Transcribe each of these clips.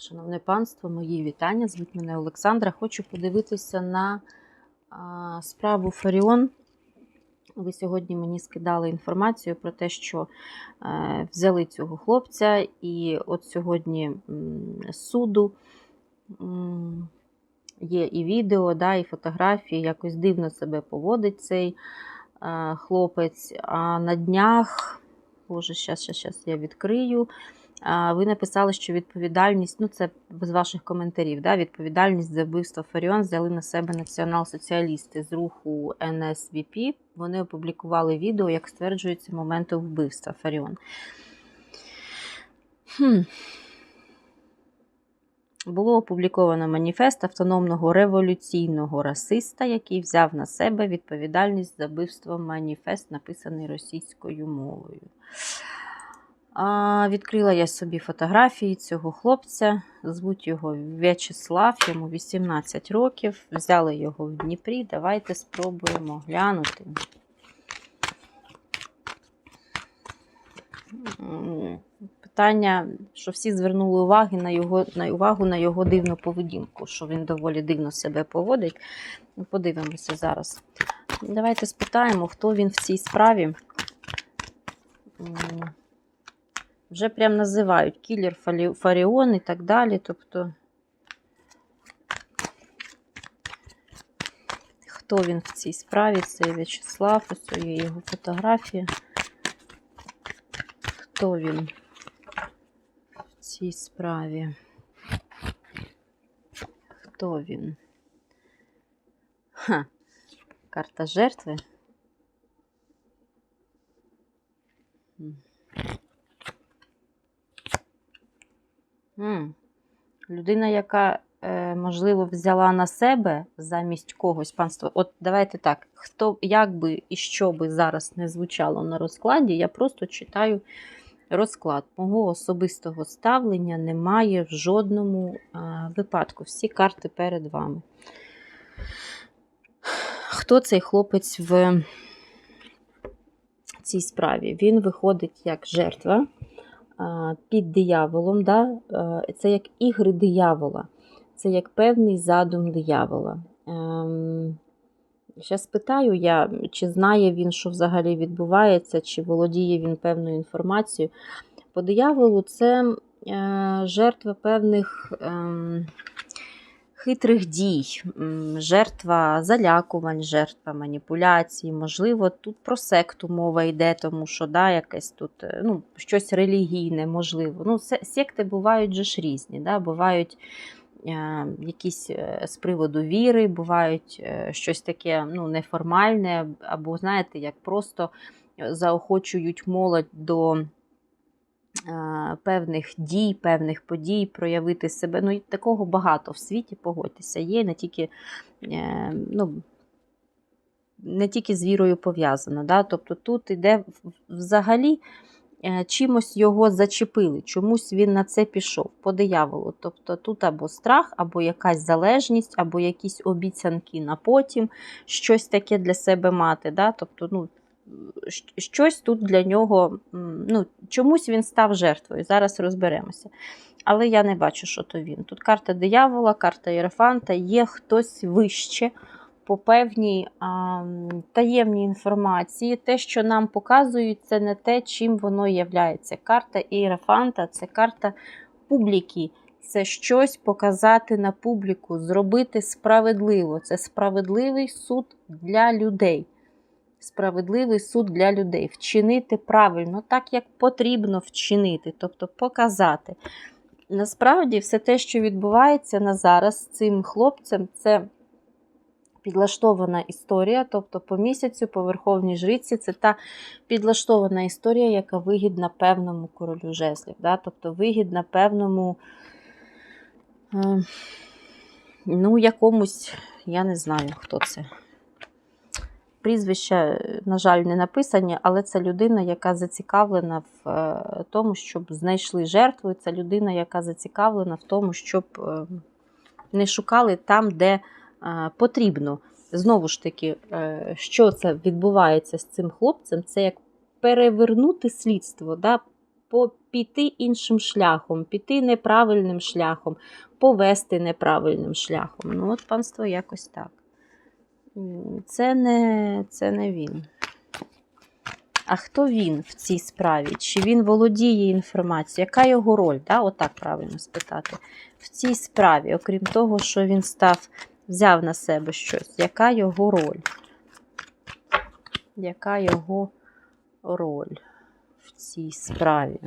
Шановне панство, мої вітання. Звуть мене Олександра. Хочу подивитися на а, справу Фаріон. Ви сьогодні мені скидали інформацію про те, що е, взяли цього хлопця, і от сьогодні з суду м, є і відео, да, і фотографії, якось дивно себе поводить цей е, хлопець. А на днях, боже, щас, щас, щас я відкрию. Ви написали, що відповідальність, ну це з ваших коментарів, да, відповідальність за вбивство Фаріон взяли на себе націонал-соціалісти з руху НСВП. Вони опублікували відео, як стверджується, моменту вбивства Фаріон. Хм. Було опубліковано маніфест автономного революційного расиста, який взяв на себе відповідальність за вбивство маніфест, написаний російською мовою. Відкрила я собі фотографії цього хлопця. Звуть його В'ячеслав, йому 18 років. Взяли його в Дніпрі. Давайте спробуємо глянути. Питання, що всі звернули уваги на його, на увагу на його дивну поведінку, що він доволі дивно себе поводить. Ну, Подивимося зараз. Давайте спитаємо, хто він в цій справі. Вже прям називають кілер Фаріон і так далі. Тобто, хто він в цій справі? Це В'ячеслав, ось є його фотографія. Хто він в цій справі? Хто він? Ха. Карта жертви. Людина, яка, е, можливо, взяла на себе замість когось панство. От давайте так, хто як би і що би зараз не звучало на розкладі, я просто читаю розклад. Мого особистого ставлення немає в жодному е, випадку. Всі карти перед вами. Хто цей хлопець в цій справі? Він виходить як жертва під дияволом. Да? Це як ігри диявола, це як певний задум диявола. Ем, Зараз питаю я, чи знає він, що взагалі відбувається, чи володіє він певною інформацією. По дияволу це е, жертва певних ем, хитрих дій, жертва залякувань, жертва маніпуляцій. Можливо, тут про секту мова йде, тому що да, якесь тут е, ну, щось релігійне, можливо. Ну, секти бувають же ж різні. Да? Бувають е, якісь е, з приводу віри, бувають щось таке ну, неформальне, або, знаєте, як просто заохочують молодь до певних дій, певних подій, проявити себе. Ну, такого багато в світі, погодьтеся, є не тільки, е, ну, не тільки з вірою пов'язано. Да? Тобто тут іде взагалі е, чимось його зачепили, чомусь він на це пішов по дияволу. Тобто тут або страх, або якась залежність, або якісь обіцянки на потім, щось таке для себе мати. Да? Тобто, ну, щось тут для нього, ну, чомусь він став жертвою. Зараз розберемося. Але я не бачу, що то він. Тут карта диявола, карта Єрофанта, є хтось вище по певній а, таємній інформації. Те, що нам показують, це не те, чим воно являється. Карта Іерафанта це карта публіки. Це щось показати на публіку, зробити справедливо. Це справедливий суд для людей. Справедливий суд для людей. Вчинити правильно, так як потрібно вчинити, тобто показати. Насправді, все те, що відбувається на зараз з цим хлопцем, це підлаштована історія. Тобто, по місяцю, по верховній жриці, це та підлаштована історія, яка вигідна певному королю жезлів. Да? Тобто вигідна певному, е, ну, якомусь, я не знаю, хто це. Прізвища, на жаль, не написані, але це людина, яка зацікавлена в е, тому, щоб знайшли жертву. Це людина, яка зацікавлена в тому, щоб е, не шукали там, де е, потрібно. Знову ж таки, е, що це відбувається з цим хлопцем, це як перевернути слідство, да, піти іншим шляхом, піти неправильним шляхом, повести неправильним шляхом. Ну, от панство якось так. Це не, це не він. А хто він в цій справі? Чи він володіє інформацією? Яка його роль? Да? Отак правильно спитати. В цій справі, окрім того, що він став, взяв на себе щось, яка його роль? Яка його роль в цій справі?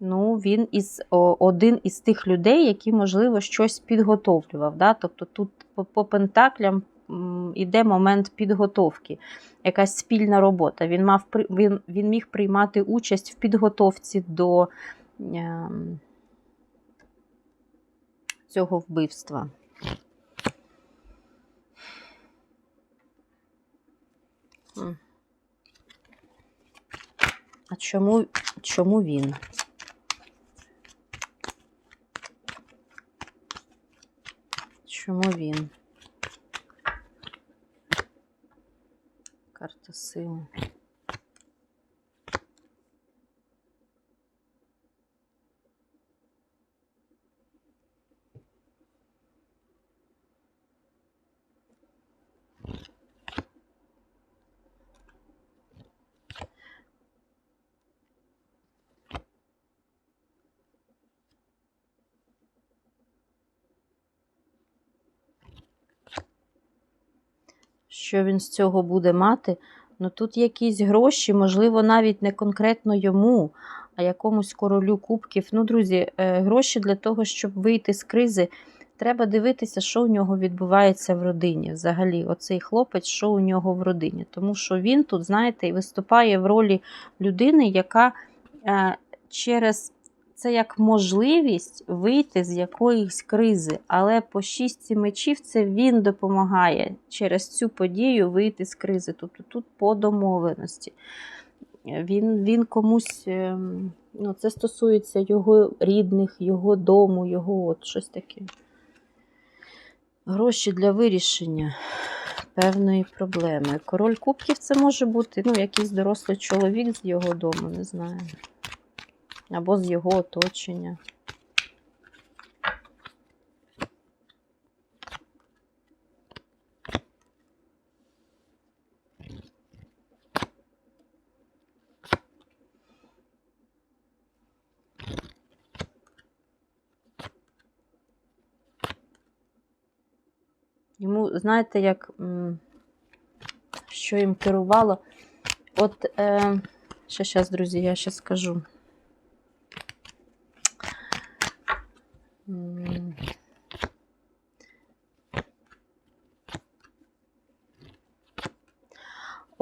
Ну, він із, о, один із тих людей, які, можливо, щось підготовлював. Да? Тобто тут по, по пентаклям м, іде момент підготовки, якась спільна робота. Він, мав, він, він міг приймати участь в підготовці до ем, цього вбивства. А чому, чому він? Чому він? Карта сили. Що він з цього буде мати? Ну тут якісь гроші, можливо, навіть не конкретно йому, а якомусь королю кубків. Ну, друзі, е, гроші для того, щоб вийти з кризи, треба дивитися, що у нього відбувається в родині. Взагалі, оцей хлопець, що у нього в родині. Тому що він тут, знаєте, виступає в ролі людини, яка е, через це як можливість вийти з якоїсь кризи. Але по шістці мечів це він допомагає через цю подію вийти з кризи. Тобто тут по домовленості. Він, він комусь, ем, ну, це стосується його рідних, його дому, його от щось таке. Гроші для вирішення певної проблеми. Король кубків це може бути ну, якийсь дорослий чоловік з його дому, не знаю. Або з його оточення. Йому, знаєте, як що їм керувало? От, е, ще зараз, друзі, я ще скажу.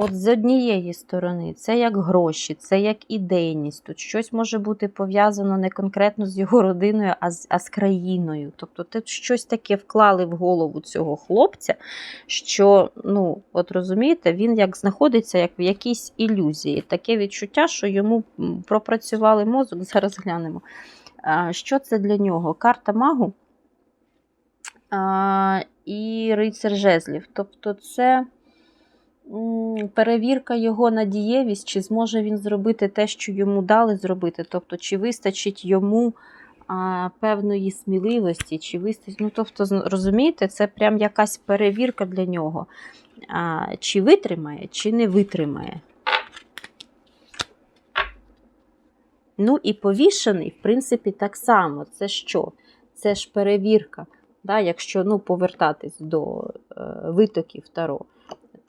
От з однієї сторони, це як гроші, це як ідейність. Тут щось може бути пов'язано не конкретно з його родиною, а з, а з країною. Тобто тут щось таке вклали в голову цього хлопця, що, ну, от розумієте, він як знаходиться як в якійсь ілюзії. Таке відчуття, що йому пропрацювали мозок, зараз глянемо. Що це для нього? Карта магу а, і рицар жезлів. Тобто, це перевірка його на дієвість, чи зможе він зробити те, що йому дали зробити. Тобто, чи вистачить йому а, певної сміливості, чи вистачить. Ну, тобто, розумієте, це прям якась перевірка для нього. А, чи витримає, чи не витримає. Ну і повішений, в принципі, так само. Це що? Це ж перевірка. Да? Якщо ну, повертатись до е, витоків Таро,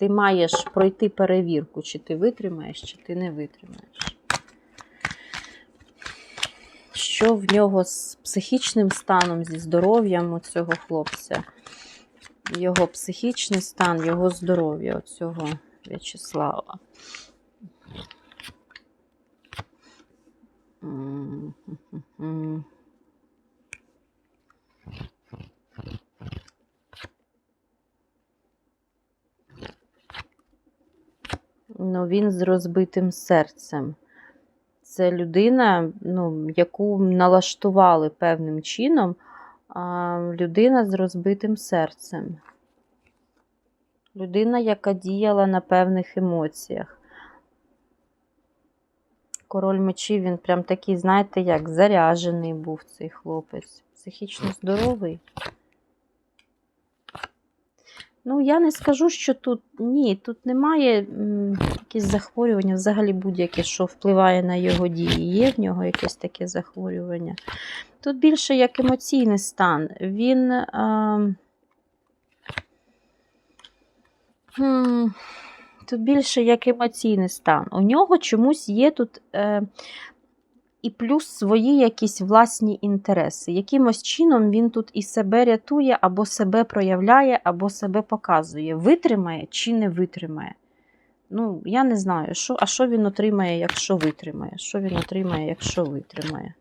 ти маєш пройти перевірку, чи ти витримаєш, чи ти не витримаєш. Що в нього з психічним станом, зі здоров'ям у цього хлопця? Його психічний стан, його здоров'я цього В'ячеслава. М, Ну, він з розбитим серцем. Це людина, ну, яку налаштували певним чином, а, людина з розбитим серцем. Людина, яка діяла на певних емоціях. Король мечів, він прям такий, знаєте, як заряжений був цей хлопець. Психічно здоровий. Ну, я не скажу, що тут ні, тут немає якісь захворювання, взагалі будь-яке, що впливає на його дії. Є в нього якесь таке захворювання. Тут більше як емоційний стан. Він. А, хм, тут більше як емоційний стан. У нього чомусь є тут. Е, і плюс свої якісь власні інтереси. Якимось чином він тут і себе рятує, або себе проявляє, або себе показує. Витримає чи не витримає. Ну, я не знаю, що, а що він отримає, якщо витримає? Що він отримає, якщо витримає?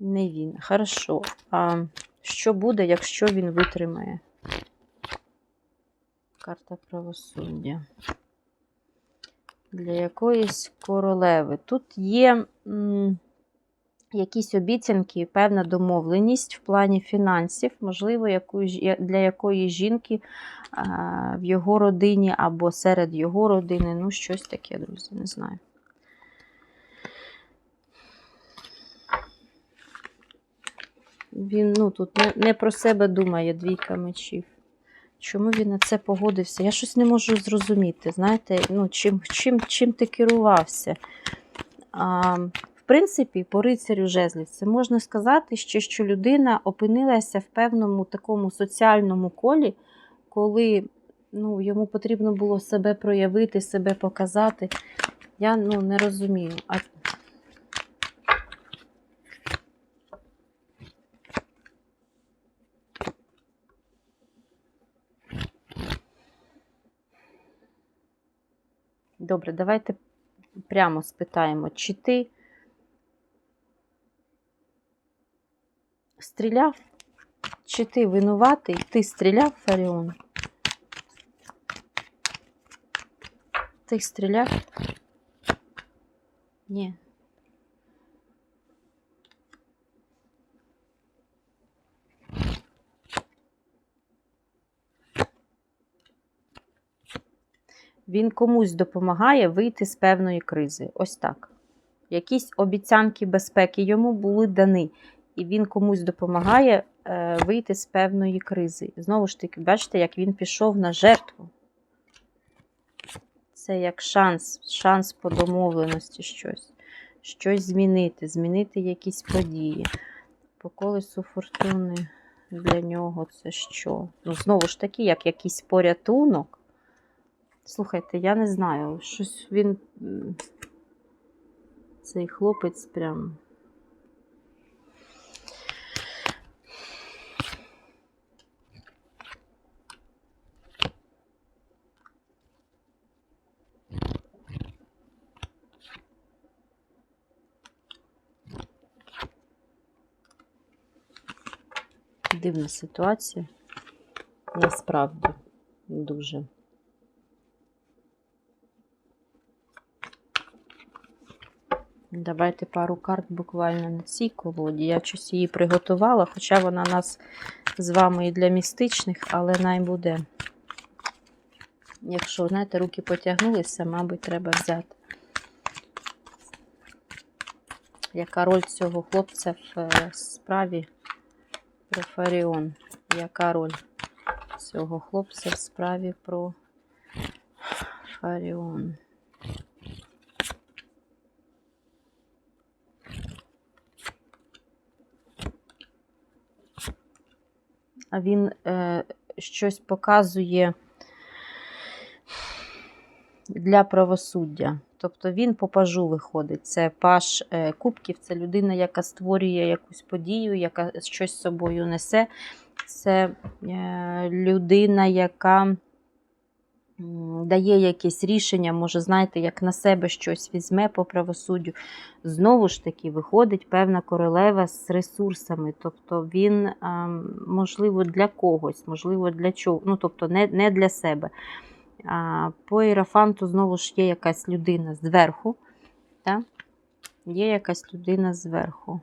Не він. Хорошо. А що буде, якщо він витримає? Карта правосуддя для якоїсь королеви. Тут є м, якісь обіцянки, певна домовленість в плані фінансів, можливо, яку, для якої жінки а, в його родині або серед його родини. Ну, щось таке, друзі, не знаю. Він ну, тут не, не про себе думає двійка мечів. Чому він на це погодився? Я щось не можу зрозуміти. Знаєте, ну, чим чим, чим ти керувався? А, В принципі, по рицарю жезлів це можна сказати, що, що людина опинилася в певному такому соціальному колі, коли ну, йому потрібно було себе проявити, себе показати. Я ну, не розумію. А Добре, давайте прямо спитаємо, чи ти стріляв, чи ти винуватий, ти стріляв Фаріон? Ти стріляв? Ні. Він комусь допомагає вийти з певної кризи. Ось так. Якісь обіцянки безпеки йому були дані, і він комусь допомагає е, вийти з певної кризи. Знову ж таки, бачите, як він пішов на жертву. Це як шанс, шанс по домовленості щось. Щось змінити, змінити якісь події. По колесу фортуни для нього це що? Ну, знову ж таки, як якийсь порятунок. Слухайте, я не знаю, щось він. Цей хлопець прям. Дивна ситуація. Насправді дуже. Давайте пару карт буквально на цій колоді. Я щось її приготувала, хоча вона нас з вами і для містичних, але най буде. Якщо, знаєте, руки потягнулися, мабуть, треба взяти. Яка роль цього хлопця в е, справі про Фаріон? Яка роль цього хлопця в справі про Фаріон? Він е, щось показує для правосуддя. Тобто він по пажу виходить. Це паж е, кубків, це людина, яка створює якусь подію, яка щось з собою несе. Це е, людина, яка дає якесь рішення, може, знаєте, як на себе щось візьме по правосуддю. Знову ж таки, виходить певна королева з ресурсами. Тобто він, можливо, для когось, можливо, для чого, ну, тобто, не не для себе. По ірафанту, знову ж є якась людина зверху. Так? Є якась людина зверху.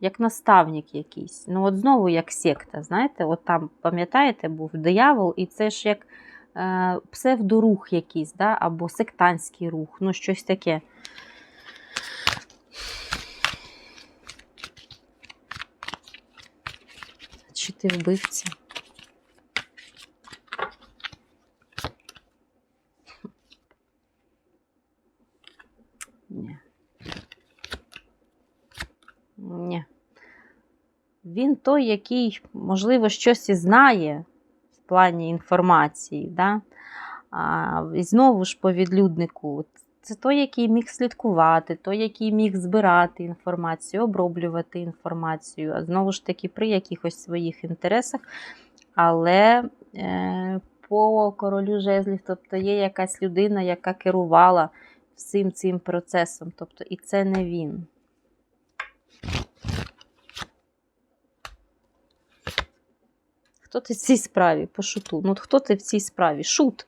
Як наставник якийсь. Ну, от знову як секта, знаєте, от там, пам'ятаєте, був диявол, і це ж як псевдорух якийсь, да? або сектантський рух, ну щось таке. Чи ти вбивця? Ні. Ні. Він той, який, можливо, щось і знає плані інформації. Да? А, І знову ж по відлюднику. Це той, який міг слідкувати, той, який міг збирати інформацію, оброблювати інформацію, а знову ж таки, при якихось своїх інтересах. Але е, по королю жезлів, тобто є якась людина, яка керувала всім цим процесом. Тобто, і це не він. Хто ти в цій справі по шуту? Ну, хто ти в цій справі? Шут.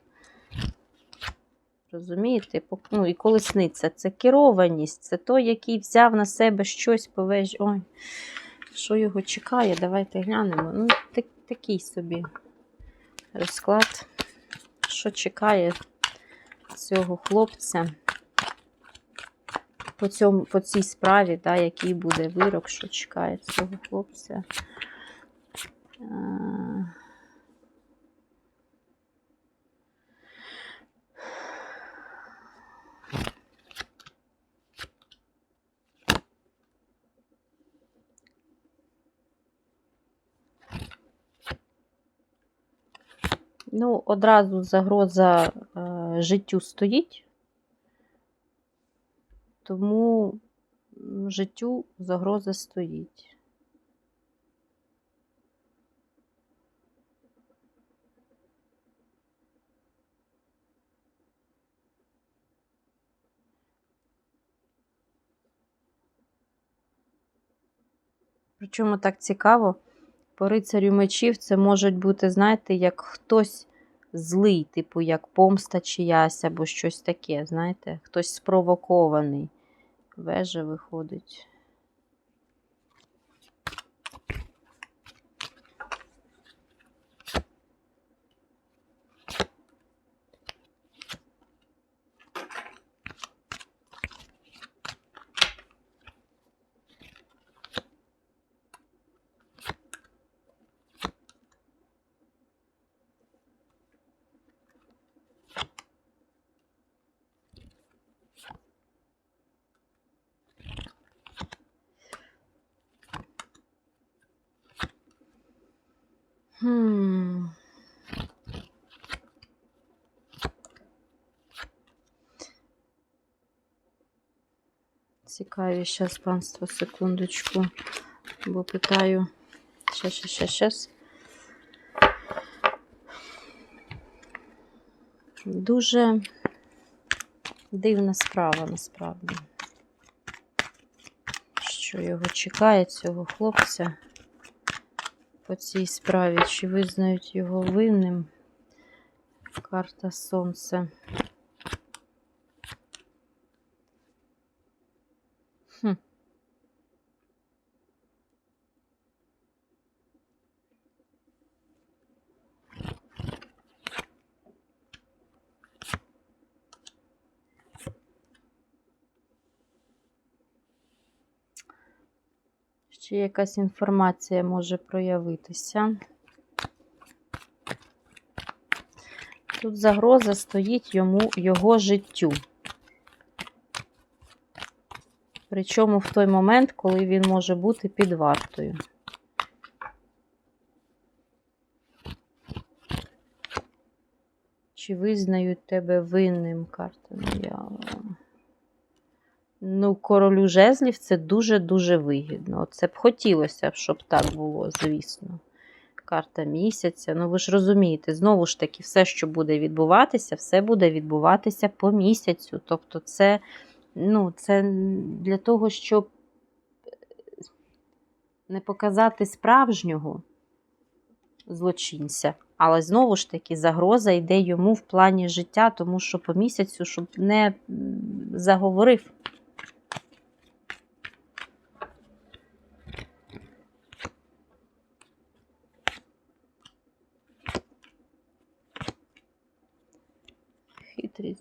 Розумієте? Ну, і колесниця це керованість, це той, який взяв на себе щось повеж. Ой, що його чекає? Давайте глянемо. Ну, так, такий собі розклад. Що чекає цього хлопця по цьому, по цій справі, да, який буде вирок, що чекає цього хлопця. Ну, одразу загроза е, життю стоїть, тому життю загроза стоїть. Причому так цікаво, по рицарю мечів це можуть бути, знаєте, як хтось злий, типу як помста чиясь або щось таке, знаєте, хтось спровокований. Вежа виходить. Цікаві, зараз, панство, секундочку, бо питаю. Щас, щас, щас, щас. Дуже дивна справа насправді. Що його чекає, цього хлопця по цій справі, чи визнають його винним. Карта Сонце. Хм. Ще якась інформація може проявитися. Тут загроза стоїть йому його життю. Причому в той момент, коли він може бути під вартою. Чи визнають тебе винним карта наява? Ну, королю жезлів це дуже-дуже вигідно. Це б хотілося, щоб так було, звісно. Карта місяця. Ну, ви ж розумієте, знову ж таки, все, що буде відбуватися, все буде відбуватися по місяцю. Тобто, це, ну, це для того, щоб не показати справжнього злочинця. Але знову ж таки, загроза йде йому в плані життя, тому що по місяцю, щоб не заговорив.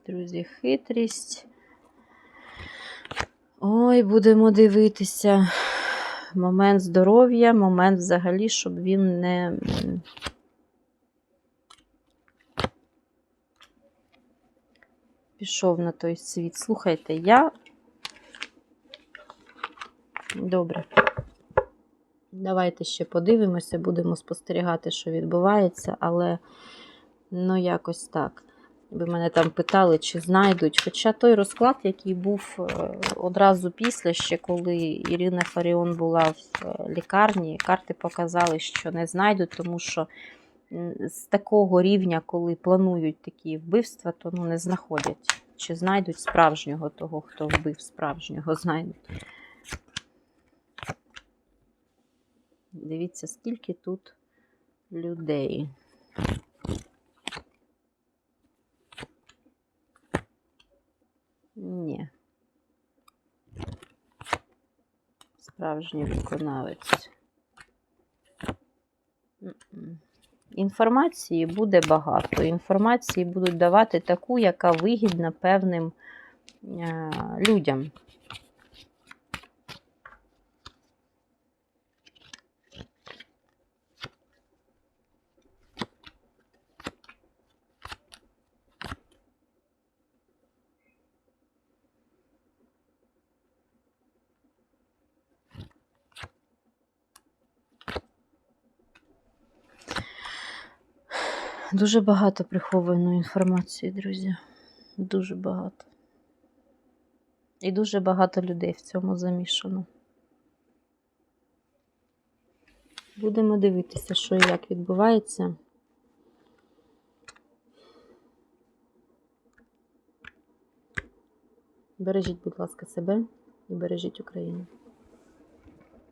Друзі, хитрість. Ой, будемо дивитися. Момент здоров'я, момент взагалі, щоб він не. Пішов на той світ. Слухайте, я. Добре. Давайте ще подивимося, будемо спостерігати, що відбувається, але ну якось так. Ви мене там питали, чи знайдуть. Хоча той розклад, який був е, одразу після, ще коли Ірина Фаріон була в е, лікарні, карти показали, що не знайдуть, тому що з такого рівня, коли планують такі вбивства, то ну, не знаходять. Чи знайдуть справжнього того, хто вбив справжнього, знайдуть. Дивіться, скільки тут людей. Ні. Справжній виконавець. Інформації буде багато. Інформації будуть давати таку, яка вигідна певним е, людям. Дуже багато прихованої інформації, друзі. Дуже багато. І дуже багато людей в цьому замішано. Будемо дивитися, що і як відбувається. Бережіть, будь ласка, себе і бережіть Україну.